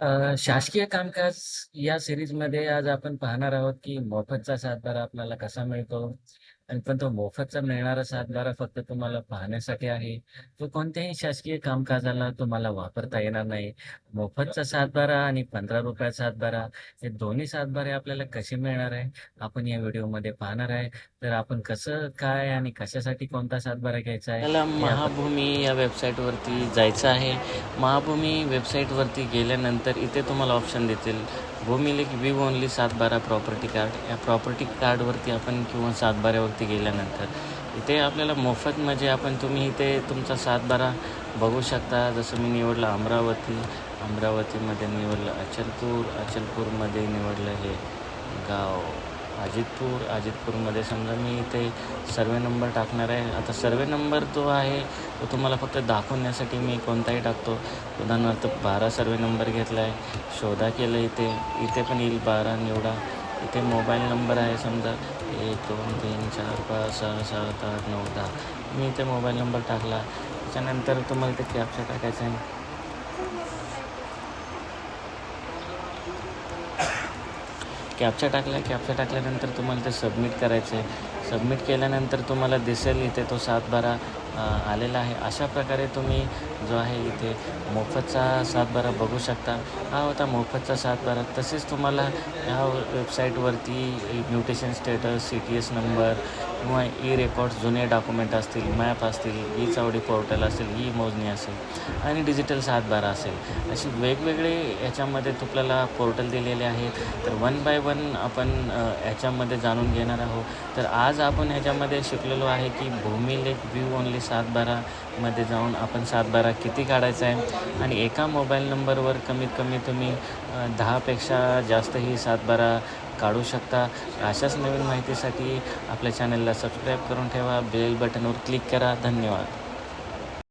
अ, शासकीय कामकाज या सीरीजमध्ये आज आपण पाहणार आहोत, की मोफतचा सातबारा आपल्याला कसा मिळतो? आणि पण तो मोफतचा मिळणारा सातबारा फक्त तुम्हाला पाहण्यासाठी आहे. तो कोणत्याही शासकीय कामकाजाला तुम्हाला वापरता येणार नाही. मोफतचा सातबारा आणि ₹15 सातबारा हे दोन्ही सातबारे आपल्याला कसे मिळणार आहे, आपण या व्हिडिओमध्ये पाहणार आहे. तर आपण कसं, काय आणि कशासाठी कोणता सातबारा घ्यायचा आहे, आपल्याला आपण महाभूमी या वेबसाईटवरती जायचं आहे महाभूमी वेबसाईटवरती गेल्यानंतर इथे तुम्हाला ऑप्शन देतील भूमी व्ह्यू ओनली सातबारा प्रॉपर्टी कार्ड या प्रॉपर्टी कार्डवरती आपण किंवा सातबाऱ्यावरती गेल्यानंतर इथे आपल्याला मोफत म्हणजे आपण तुम्ही इथे तुमचा सातबारा बघू शकता. जसं मी निवडलं अमरावती अमरावतीमध्ये निवडलं अचलपूर अचलपूरमध्ये निवडलं हे गाव. अजितपूर अजितपूरमध्ये समजा मी इथे सर्वे नंबर टाकणार आहे. आता सर्वे नंबर जो आहे तो तुम्हाला फक्त दाखवण्यासाठी मी कोणताही टाकतो. उदाहरणार्थ बारा सर्वे नंबर घेतला आहे. शोधा केलं इथे. इथे पण येईल बारा निवडा. इथे मोबाईल नंबर आहे समजा. एक दोन तीन चार पाच सहा सात आठ नऊ दहा. मी इथे मोबाईल नंबर टाकला. त्याच्यानंतर तुम्हाला ते कॅप्चा टाकायचं आहे. कॅप्चा टाकला कॅप्चा टाकल्यानंतर तुम्हाला ते सबमिट करायचं आहे सबमिट केल्यानंतर तुम्हाला दिसेल इथे तो सातबारा. बारा आलेला आहे. अशा प्रकारे तुम्ही जो आहे इथे मोफतचा सातबारा बघू शकता. हा होता मोफतचा सातबारा. तसेच तुम्हाला ह्या वेबसाईटवरती mutation status C T S number किंवा ई रेकॉर्ड्स जुने डॉक्युमेंट असतील मॅप असतील ई चावडी पोर्टल असेल ई मोजणी असेल आणि डिजिटल सातबारा असेल. अशी वेगवेगळे याच्यामध्ये तुम्हाला पोर्टल दिलेले आहेत. तर वन बाय वन आपण याच्यामध्ये ह्याच्यामध्ये जाणून घेणार आहोत. तर आज आपण ह्याच्यामध्ये शिकलेलो आहे की भूमी लेख व्ह्यू ओनली सातबारामध्ये जाऊन आपण सातबारा किती काढायचा आहे? आणि एका मोबाईल नंबरवर कमीत कमी तुम्ही दहापेक्षा जास्तही सातबारा काढू शकता. अशाच नवीन माहितीसाठी आपल्या चॅनलला सबस्क्राईब करून ठेवा बेल बटनवर क्लिक करा. धन्यवाद.